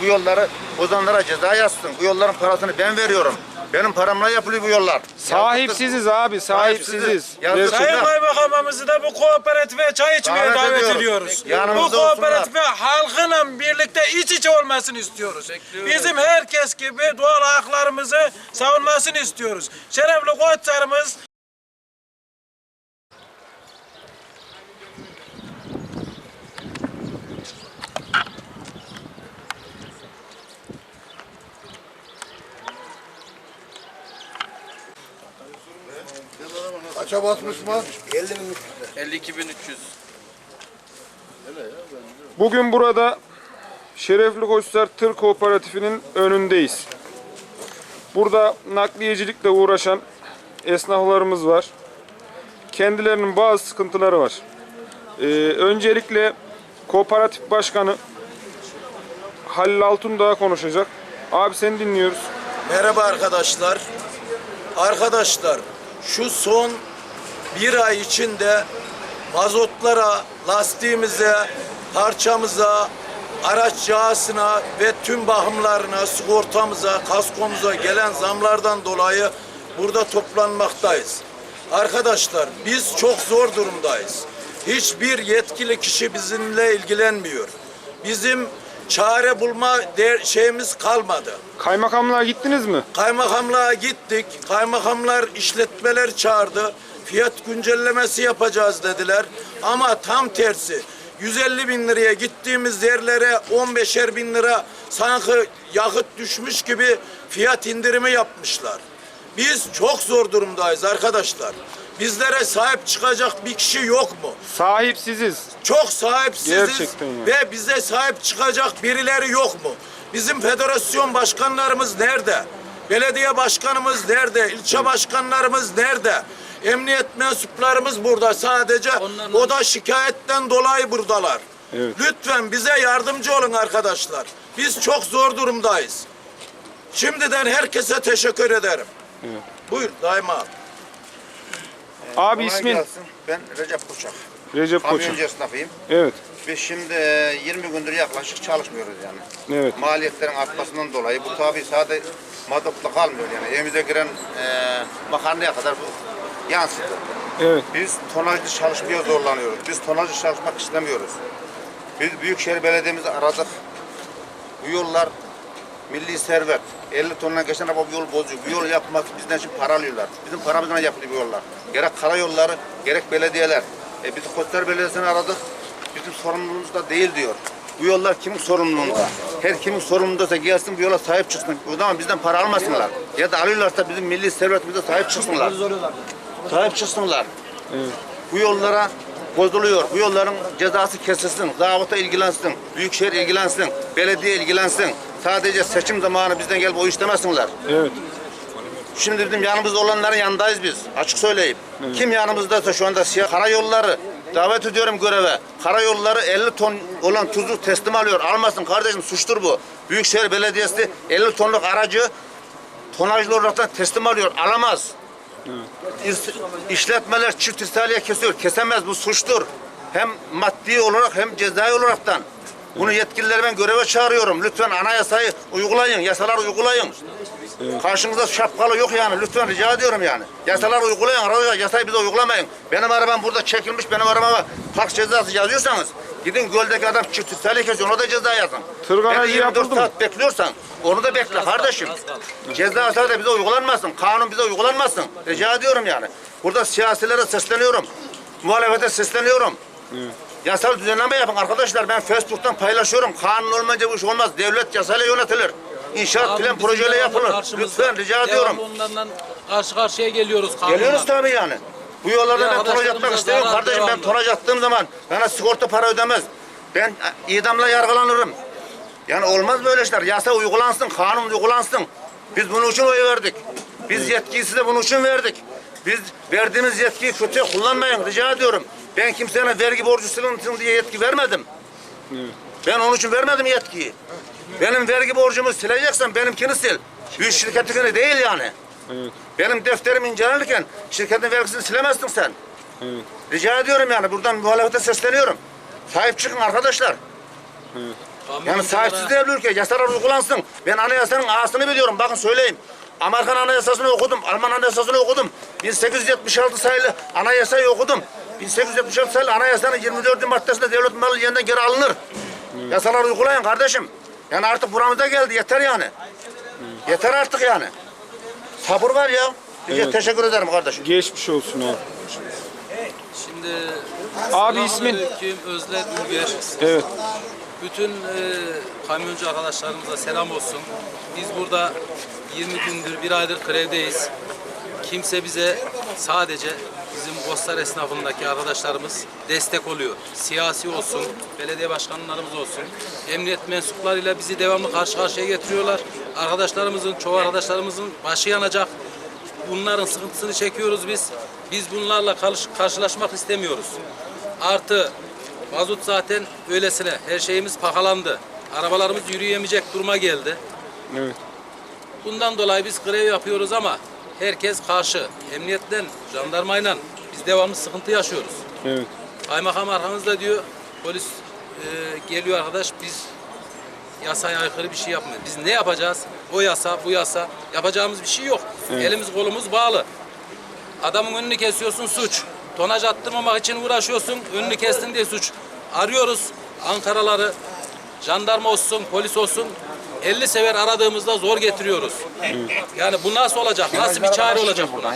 Bu yolları ozanlara ceza yazsın. Bu yolların parasını ben veriyorum. Benim paramla yapılıyor bu yollar. Sahipsiziz abi, sahipsiziz. Yazdık. Sayın Kaymakamımızı da bu kooperatife çay içmeye Davet davet, ediyoruz. ediyoruz. Yanımızda bu olsunlar. kooperatife halkla birlikte iç içe olmasını istiyoruz. Bizim herkes gibi doğal haklarımızı savunmasını istiyoruz. Şerefli koçlarımız Kaça basmış mı? 52.300. Bugün burada Şerefli Koçlar Tır Kooperatifi'nin önündeyiz. Burada nakliyecilikle uğraşan esnaflarımız var. Kendilerinin bazı sıkıntıları var. Ee, öncelikle kooperatif başkanı Halil Altundağ konuşacak. Abi seni dinliyoruz. Merhaba arkadaşlar. Arkadaşlar şu son bir ay içinde mazotlara, lastiğimize, parçamıza, araç yağsına ve tüm bakımlarına, sigortamıza, kaskomuza gelen zamlardan dolayı burada toplanmaktayız. Arkadaşlar biz çok zor durumdayız. Hiçbir yetkili kişi bizimle ilgilenmiyor. Bizim çare bulma şeyimiz kalmadı. Kaymakamlığa gittiniz mi? Kaymakamlığa gittik. Kaymakamlar işletmeler çağırdı. Fiyat güncellemesi yapacağız dediler. Ama tam tersi. 150 bin liraya gittiğimiz yerlere 15'er bin lira sanki yakıt düşmüş gibi fiyat indirimi yapmışlar. Biz çok zor durumdayız arkadaşlar. Bizlere sahip çıkacak bir kişi yok mu? Sahipsiziz. Çok sahipsiziz Gerçekten ve bize sahip çıkacak birileri yok mu? Bizim federasyon başkanlarımız nerede? Belediye başkanımız nerede? İlçe başkanlarımız nerede? Emniyet mensuplarımız burada sadece. O da şikayetten dolayı buradalar. Evet. Lütfen bize yardımcı olun arkadaşlar. Biz çok zor durumdayız. Şimdiden herkese teşekkür ederim. Buyur daima. abi. Abi ismin gelsin. Ben Recep Koçak. Recep Koçak. Kamyoncu esnafıyım. Evet. Biz şimdi e, 20 gündür yaklaşık çalışmıyoruz yani. Evet. Maliyetlerin artmasından dolayı bu tabi sadece mazotla kalmıyor yani. Evimize giren e, makarnaya kadar bu yansıdı. Evet. Biz tonajlı çalışmaya zorlanıyoruz. Biz tonajlı çalışmak istemiyoruz. Biz Büyükşehir Belediye'mizi aradık. Bu yollar milli servet. 50 tonla geçen araba bu yol bozuyor. Bu yolu yapmak bizden için para alıyorlar. Bizim paramızdan yapılıyor bu yollar. Gerek karayolları, gerek belediyeler. E biz Koçlar Belediyesi'ni aradık. Bizim sorumluluğumuzda değil diyor. Bu yollar kimin sorumluluğunda? Her kimin sorumluluğundaysa gelsin bu yola sahip çıksın. O zaman bizden para almasınlar. Ya da alıyorlarsa bizim milli servetimize sahip çıksınlar. Sahip çıksınlar. Bu yollara bozuluyor. Bu yolların cezası kesilsin. Zabıta ilgilensin. Büyükşehir ilgilensin. Belediye ilgilensin. Sadece seçim zamanı bizden gelip o istemesinler. Evet. Şimdi bizim yanımızda olanların yanındayız biz. Açık söyleyeyim. Kim yanımızdaysa şu anda siyah karayolları davet ediyorum göreve. Karayolları 50 ton olan tuzu teslim alıyor. Almasın kardeşim suçtur bu. Büyükşehir Belediyesi 50 tonluk aracı tonajlı olarak teslim alıyor. Alamaz. İşletmeler çift irsaliye kesiyor. Kesemez bu suçtur. Hem maddi olarak hem cezai olaraktan. Bunu yetkilileri ben göreve çağırıyorum. Lütfen anayasayı uygulayın, yasalar uygulayın. Karşınızda şapkalı yok yani. Lütfen rica ediyorum yani. Yasalar uygulayın. Arkadaşlar yasayı bize uygulamayın. Benim arabam burada çekilmiş. Benim arabama park cezası yazıyorsanız gidin göldeki adam çift irsaliye kesiyor. Ona da ceza yazın. Tır garajı Beni 24 yapıldı mı? saat bekliyorsan onu da bekle kardeşim. Ceza da bize uygulanmasın. Kanun bize uygulanmasın. Rica ediyorum yani. Burada siyasilere sesleniyorum. Muhalefete sesleniyorum. Yasal düzenleme yapın arkadaşlar. Ben Facebook'tan paylaşıyorum. Kanun olmayınca bu iş olmaz. Devlet yasayla yönetilir. İnşaat plan projeyle yapılır. Lütfen rica ediyorum. Onlardan karşı karşıya geliyoruz kanunla. Geliyoruz tabii yani. Bu yollarda Ya ben tonaj atmak istemiyorum kardeşim. Ben tonaj attığım zaman bana sigorta para ödemez. Ben e, idamla yargılanırım. Yani olmaz böyle işler. Yasa uygulansın, kanun uygulansın. Biz bunun için oy verdik. Biz yetkiyi size bunun için verdik. Biz verdiğimiz yetkiyi kötüye kullanmayın rica ediyorum. Ben kimseye vergi borcu silinsin diye yetki vermedim. Ben onun için vermedim yetkiyi. Benim vergi borcumu sileceksen benimkini sil. Büyük şirketikini değil yani. Benim defterim incelenirken şirketin vergisini silemezsin sen. Rica ediyorum yani buradan muhalefete sesleniyorum. Sahip çıkın arkadaşlar. Yani sahipsiz değil ülke. Yasalar uygulansın. Ben anayasanın ağasını biliyorum. Bakın söyleyeyim. Amerikan anayasasını okudum. Alman anayasasını okudum. 1876 sayılı anayasayı okudum. 1876 sayılı anayasanın 24. maddesinde devlet malı yeniden geri alınır. Yasalar uygulayın kardeşim. Yani artık buramıza geldi. Yeter yani. Yeter artık yani. Sabır var ya. Bize teşekkür ederim kardeşim. Geçmiş olsun abi. Şimdi Abi ismin? Selamünaleyküm, Özlem Ülger. Evet. Bütün e, kamyoncu arkadaşlarımıza selam olsun. Biz burada 20 gündür, bir aydır grevdeyiz. Kimse bize sadece bizim Gostar esnafındaki arkadaşlarımız destek oluyor. Siyasi olsun, belediye başkanlarımız olsun, emniyet mensuplarıyla bizi devamlı karşı karşıya getiriyorlar. Arkadaşlarımızın, çoğu arkadaşlarımızın başı yanacak. Bunların sıkıntısını çekiyoruz biz. Biz bunlarla karşı- karşılaşmak istemiyoruz. Artı mazot zaten öylesine her şeyimiz pahalandı. Arabalarımız yürüyemeyecek duruma geldi. Evet. Bundan dolayı biz grev yapıyoruz ama herkes karşı. Emniyetten, jandarmayla biz devamlı sıkıntı yaşıyoruz. Evet. Kaymakam arkamızda diyor, polis e, geliyor arkadaş biz yasaya aykırı bir şey yapmıyoruz. Biz ne yapacağız? O yasa, bu yasa. Yapacağımız bir şey yok. Elimiz kolumuz bağlı. Adamın önünü kesiyorsun suç. Tonaj attırmamak için uğraşıyorsun. Önünü kestin diye suç. Arıyoruz Ankaraları. Jandarma olsun, polis olsun. 50 sever aradığımızda zor getiriyoruz. Yani bu nasıl olacak? Nasıl bir çare olacak buna?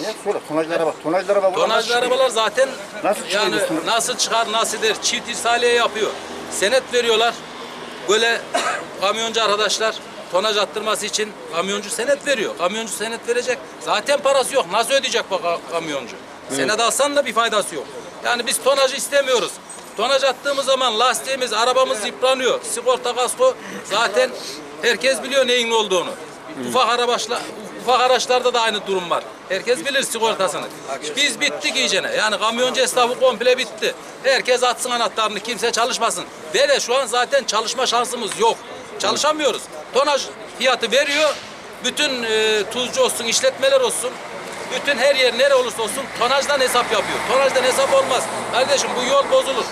Tonajlara bak. Tonajlara bak. Tonajlı arabalar zaten Nasıl çıkıyor yani bu sınır? nasıl çıkar nasıl der çift irsaliye yapıyor. Senet veriyorlar. Böyle kamyoncu arkadaşlar tonaj attırması için kamyoncu senet veriyor. Kamyoncu senet verecek. Zaten parası yok. Nasıl ödeyecek bu ka- kamyoncu? Senet alsan da bir faydası yok. Yani biz tonajı istemiyoruz. Tonaj attığımız zaman lastiğimiz, arabamız yıpranıyor. Sigorta kasko zaten herkes biliyor neyin ne olduğunu. Ufak araçlar, ufak araçlarda da aynı durum var. Herkes bilir sigortasını. Biz bittik iyicene. Yani kamyoncu esnafı komple bitti. Herkes atsın anahtarını, kimse çalışmasın. Ve de şu an zaten çalışma şansımız yok. Çalışamıyoruz. Tonaj fiyatı veriyor. Bütün e, tuzcu olsun, işletmeler olsun. Bütün her yer nere olursa olsun tonajdan hesap yapıyor. Tonajdan hesap olmaz. Kardeşim bu yol bozulur.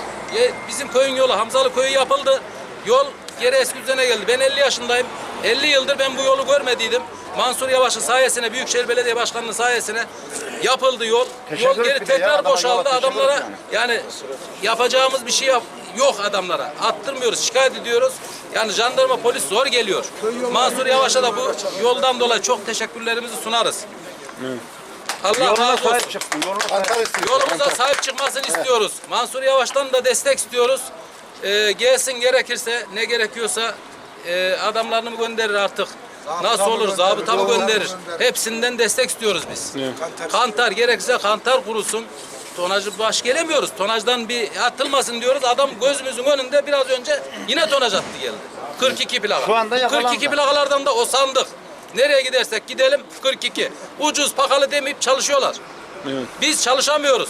Bizim köyün yolu Hamzalı köyü yapıldı. Yol geri eski düzene geldi. Ben 50 yaşındayım. 50 yıldır ben bu yolu görmediydim. Mansur Yavaş'ın sayesine, Büyükşehir Belediye Başkanı'nın sayesine yapıldı yol. Teşekkür Yol geri ya, tekrar adama boşaldı. Adamlara yani. yani yapacağımız bir şey yap yok adamlara. Attırmıyoruz, şikayet ediyoruz. Yani jandarma polis zor geliyor. Mansur Yavaş'a da bu yoldan dolayı çok teşekkürlerimizi sunarız. Allah Yoluna razı olsun. sahip çıksın. Yoluna. Yolumuza sahip çıkmasını istiyoruz. Mansur Yavaş'tan da destek istiyoruz. Ee, gelsin gerekirse ne gerekiyorsa e, adamlarını mı gönderir artık. Nasıl olur zabıta mı gönderir? Hepsinden destek istiyoruz biz. Kantar gerekirse kantar kurusun. Tonajı baş gelemiyoruz. Tonajdan bir atılmasın diyoruz. Adam gözümüzün önünde biraz önce yine tonaj attı geldi. 42 plaka. Şu anda yakalandı. 42 plakalardan da o sandık. Nereye gidersek gidelim 42. Ucuz pakalı demeyip çalışıyorlar. Biz çalışamıyoruz.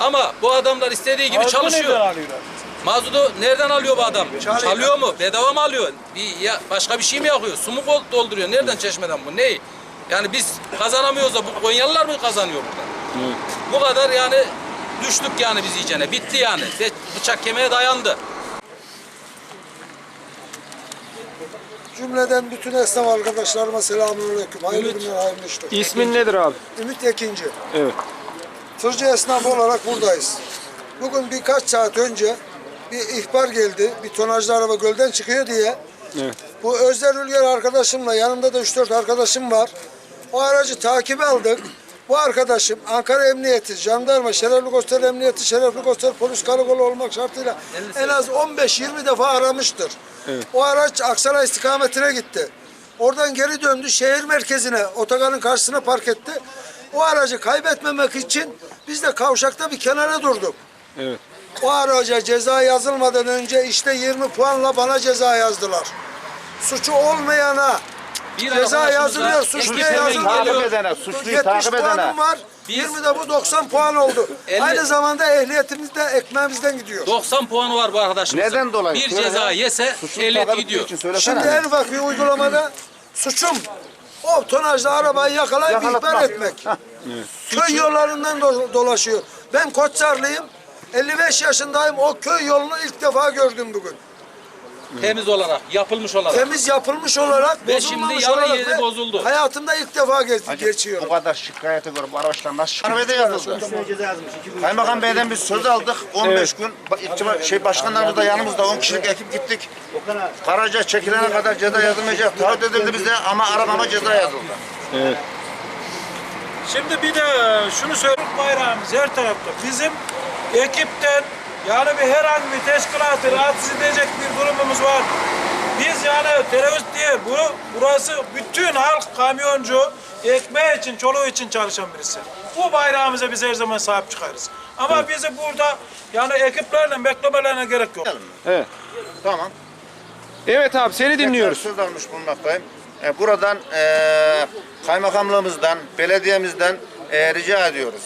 Ama bu adamlar istediği gibi çalışıyor. Mazotu nereden alıyor bu adam? Çalıyor mu? Bedava mı alıyor? Bir, ya, başka bir şey mi yakıyor? Su mu kol- dolduruyor? Nereden çeşmeden bu? Ne? Yani biz kazanamıyoruz da bu Konyalılar mı kazanıyor burada? Bu kadar yani düştük yani biz iyicene. Bitti yani. Ve Bıçak kemiğe dayandı. Cümleden bütün esnaf arkadaşlarıma selamünaleyküm. Hayırlı günler, hayırlı işler. İsmin nedir abi? Ümit Ekinci. Evet. Tırcı esnafı olarak buradayız. Bugün birkaç saat önce bir ihbar geldi. Bir tonajlı araba gölden çıkıyor diye. Evet. Bu Özler Ülger arkadaşımla yanımda da 3-4 arkadaşım var. O aracı takibe aldık. Bu arkadaşım Ankara Emniyeti, Jandarma, Şerefli Göster Emniyeti, Şerefli Göster Polis Karakolu olmak şartıyla en az 15-20 defa aramıştır. O araç Aksaray istikametine gitti. Oradan geri döndü şehir merkezine, otogarın karşısına park etti. O aracı kaybetmemek için biz de kavşakta bir kenara durduk. Evet. O araca ceza yazılmadan önce işte 20 puanla bana ceza yazdılar. Suçu olmayana Bir ceza yazılıyor, yazılmıyor. Takip edene, suçluyu 70 takip edene. puanım var. Biz- 20 de bu 90 puan oldu. Elli- Aynı zamanda ehliyetimiz de ekmeğimizden gidiyor. 90 puanı var bu arkadaşımızın. Neden dolayı? Bir Söyle ceza ya. yese takip ettiği gidiyor. için söylesene. Şimdi en ufak bir uygulamada suçum o tonajlı arabayı yakalayıp Yakalatmak. ihbar etmek. Köy yollarından do- dolaşıyor. Ben Koçsarlıyım. 55 yaşındayım. O köy yolunu ilk defa gördüm bugün. Temiz olarak, yapılmış olarak. Temiz yapılmış olarak, Ve bozulmamış şimdi yarı olarak yeri ve bozuldu. Hayatımda ilk defa ge- Hacı, geçiyorum. Bu kadar şikayete göre bu araçlar nasıl Harbiye'de yazıldı. Kaymakam Bey'den biz söz aldık. 15 gün ba- şey başkanlarımız da yanımızda 10 kişilik ekip gittik. Karaca çekilene kadar ceza yazılmayacak. Taahhüt edildi bize ama arabama ceza yazıldı. Evet. Şimdi bir de şunu söyleyeyim bayrağımız her tarafta. Bizim ekipten yani bir herhangi bir teşkilatı rahatsız edecek bir durumumuz var. Biz yani terörist değil. Bu, burası bütün halk kamyoncu ekmeği için, çoluğu için çalışan birisi. Bu bayrağımıza biz her zaman sahip çıkarız. Ama bizi burada yani ekiplerle beklemelerine gerek yok. Evet. Tamam. Evet abi seni dinliyoruz. Söz almış bulunmaktayım. E, buradan e, kaymakamlığımızdan, belediyemizden e, rica ediyoruz.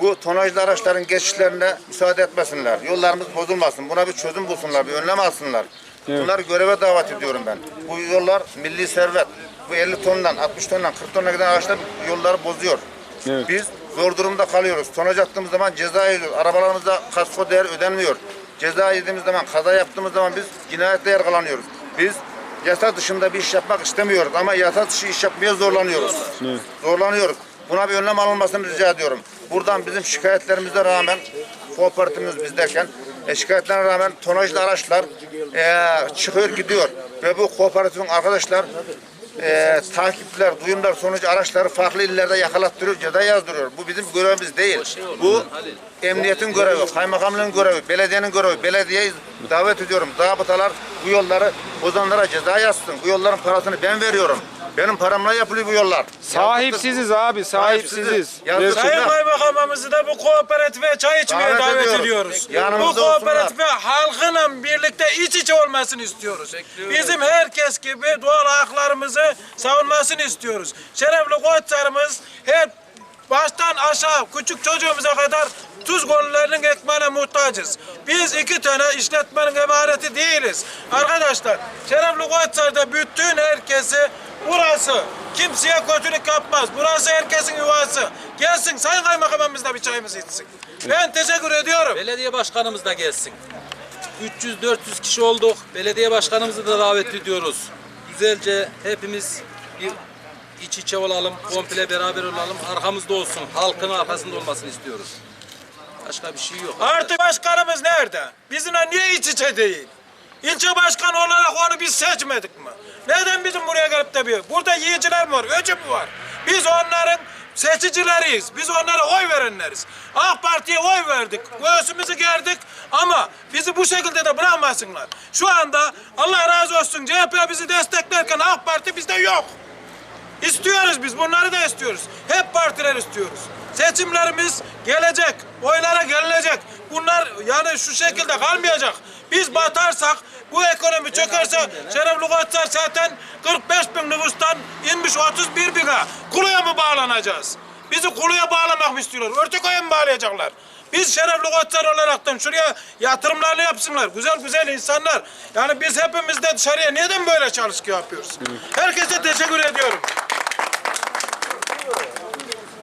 Bu tonajlı araçların geçişlerine müsaade etmesinler. Yollarımız bozulmasın. Buna bir çözüm bulsunlar, bir önlem alsınlar. Bunları göreve davet ediyorum ben. Bu yollar milli servet. Bu 50 tondan, 60 tondan, 40 tonuna giden araçlar yolları bozuyor. Evet. Biz zor durumda kalıyoruz. Tonaj attığımız zaman ceza yiyoruz. Arabalarımızda kasko değer ödenmiyor. Ceza yediğimiz zaman, kaza yaptığımız zaman biz cinayetle yargılanıyoruz. Biz yasa dışında bir iş yapmak istemiyoruz ama yasa dışı iş yapmaya zorlanıyoruz. Zorlanıyoruz. Buna bir önlem alınmasını rica ediyorum. Buradan bizim şikayetlerimize rağmen kooperatifimiz biz derken e, şikayetlerine rağmen tonajlı araçlar e, çıkıyor gidiyor. Ve bu kooperatifin arkadaşlar e, takipler, duyumlar sonucu araçları farklı illerde yakalattırıyor, ceza yazdırıyor. Bu bizim görevimiz değil. Bu emniyetin görevi, kaymakamlığın görevi, belediyenin görevi. Belediyeyi davet ediyorum. Zabıtalar bu yolları bozanlara ceza yazsın. Bu yolların parasını ben veriyorum. Benim paramla yapılıyor bu yollar. Sahipsiziz abi sahipsiziz. Yazdık. Ve- Sayın Kaymakamımızı da bu kooperatife çay içmeye Davet davet, ediyoruz. ediyoruz. Yanımızda bu kooperatife halkınla birlikte iç içe olmasını istiyoruz. Bizim herkes gibi doğal haklarımızı savunmasını istiyoruz. Şerefli koçlarımız hep baştan aşağı küçük çocuğumuza kadar tuz gollerinin ekmeğine muhtacız. Biz iki tane işletmenin emareti değiliz. Arkadaşlar şerefli koçlarda bütün herkesi burası kimseye kötülük yapmaz. Burası herkesin yuvası. Gelsin Sayın Kaymakamımız da bir çayımızı içsin. Ben teşekkür ediyorum. Belediye başkanımız da gelsin. 300-400 kişi olduk. Belediye başkanımızı da davet ediyoruz. Güzelce hepimiz bir iç içe olalım, komple beraber olalım. Arkamızda olsun, halkın arkasında olmasını istiyoruz. Başka bir şey yok. Artı başkanımız nerede? Bizimle niye iç içe değil? İlçe başkanı olarak onu biz seçmedik mi? Neden bizim buraya gelip de bir? Burada yiyiciler mi var, öcü mü var? Biz onların seçicileriyiz. Biz onlara oy verenleriz. AK Parti'ye oy verdik. Göğsümüzü gerdik ama bizi bu şekilde de bırakmasınlar. Şu anda Allah razı olsun CHP bizi desteklerken AK Parti bizde yok. İstiyoruz biz, bunları da istiyoruz. Hep partiler istiyoruz. Seçimlerimiz gelecek, oylara gelecek. Bunlar yani şu şekilde kalmayacak. Biz batarsak, bu ekonomi çökerse Şerefli Koçlar zaten 45 bin nüfustan inmiş 31 bine. Kuluya mı bağlanacağız? Bizi kuluya bağlamak mı istiyorlar? Örtükoya mı bağlayacaklar? Biz şerefli koçlar olaraktan şuraya yatırımlarını yapsınlar. Güzel güzel insanlar. Yani biz hepimiz de dışarıya neden böyle çalışma yapıyoruz? Herkese teşekkür ediyorum.